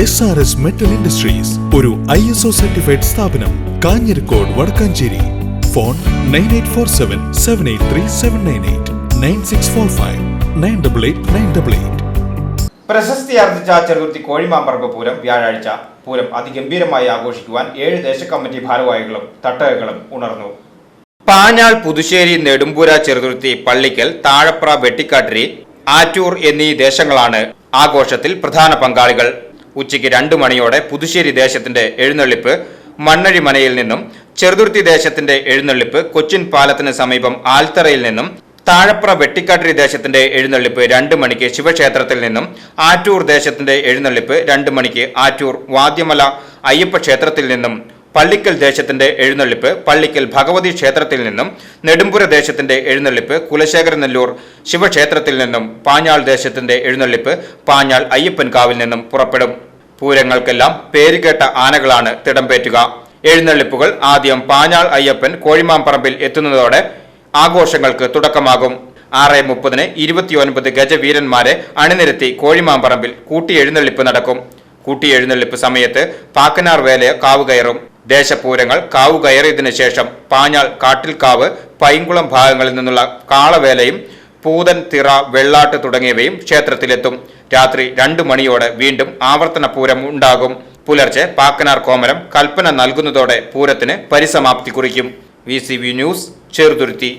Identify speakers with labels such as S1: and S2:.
S1: S R S metal industries ഒരു I S O certified സ്ഥാപനം Kanjirakode Vadakkanchery. Phone nine eight four seven seven eight three seven nine eight nine six four five nine double eight nine double eight
S2: പ്രശസ്തി ആർജിച്ച ചെറുകുത്തി കോഴിമാമ്പറമ്പ് പൂരം വ്യാഴാഴ്ച. പൂരം അതിഗംഭീരമായി ആഘോഷിക്കുവാൻ ഏഴ് ദേശകമ്മിറ്റി ഭാരവാഹികളും തട്ടകകളും ഉണർന്നു. പാഞ്ഞാൾ പുതുശ്ശേരി നെടുമ്പൂര ചെറുതുരുത്തി പള്ളിക്കൽ താഴപ്ര വെട്ടിക്കാട്ടിരി ആറ്റൂർ എന്നീ ദേശങ്ങളാണ് ആഘോഷത്തിൽ പ്രധാന പങ്കാളികൾ. ഉച്ചയ്ക്ക് രണ്ടു മണിയോടെ പുതുശ്ശേരി ദേശത്തിന്റെ എഴുന്നള്ളിപ്പ് മണ്ണഴി മനയിൽ നിന്നും ചെറുതുരുത്തി ദേശത്തിന്റെ എഴുന്നള്ളിപ്പ് കൊച്ചിൻ പാലത്തിന് സമീപം ആൽത്തറയിൽ നിന്നും താഴപ്ര വെട്ടിക്കാട്ടിരി ദേശത്തിന്റെ എഴുന്നള്ളിപ്പ് രണ്ട് മണിക്ക് ശിവക്ഷേത്രത്തിൽ നിന്നും ആറ്റൂർ ദേശത്തിന്റെ എഴുന്നള്ളിപ്പ് രണ്ട് മണിക്ക് ആറ്റൂർ വാദ്യമല അയ്യപ്പ ക്ഷേത്രത്തിൽ നിന്നും പള്ളിക്കൽ ദേശത്തിന്റെ എഴുന്നള്ളിപ്പ് പള്ളിക്കൽ ഭഗവതി ക്ഷേത്രത്തിൽ നിന്നും നെടുമ്പുര ദേശത്തിന്റെ എഴുന്നള്ളിപ്പ് കുലശേഖര നെല്ലൂർ ശിവക്ഷേത്രത്തിൽ നിന്നും പാഞ്ഞാൾ ദേശത്തിന്റെ എഴുന്നള്ളിപ്പ് പാഞ്ഞാൾ അയ്യപ്പൻകാവിൽ നിന്നും പുറപ്പെടും. പൂരങ്ങൾക്കെല്ലാം പേരുകേട്ട ആനകളാണ് തിടംപേറ്റുക എഴുന്നള്ളിപ്പുകൾ ആദ്യം പാഞ്ഞാൾ അയ്യപ്പൻ കോഴിമാമ്പറമ്പിൽ എത്തുന്നതോടെ ആഘോഷങ്ങൾക്ക് തുടക്കമാകും. ആറ് മുപ്പതിന് ഇരുപത്തിയൊൻപത് ഗജവീരന്മാരെ അണിനിരത്തി കോഴിമാമ്പറമ്പിൽ കൂട്ടി എഴുന്നള്ളിപ്പ് നടക്കും. കൂട്ടിയെഴുന്നള്ളിപ്പ് സമയത്ത് പാക്കനാർ വേല കാവ് കയറും ദേശപൂരങ്ങൾ കാവ് കയറിയതിനു ശേഷം പാഞ്ഞാൾ കാട്ടിൽക്കാവ് പൈങ്കുളം ഭാഗങ്ങളിൽ നിന്നുള്ള കാളവേലയും പൂതൻ തിറ വെള്ളാട്ട് തുടങ്ങിയവയും ക്ഷേത്രത്തിലെത്തും. രാത്രി രണ്ടു മണിയോടെ വീണ്ടും ആവർത്തന പൂരം ഉണ്ടാകും. പുലർച്ചെ പാക്കനാർ കോമരം കൽപ്പന നൽകുന്നതോടെ പൂരത്തിന് പരിസമാപ്തി കുറിക്കും. V news Cheruthuruthy.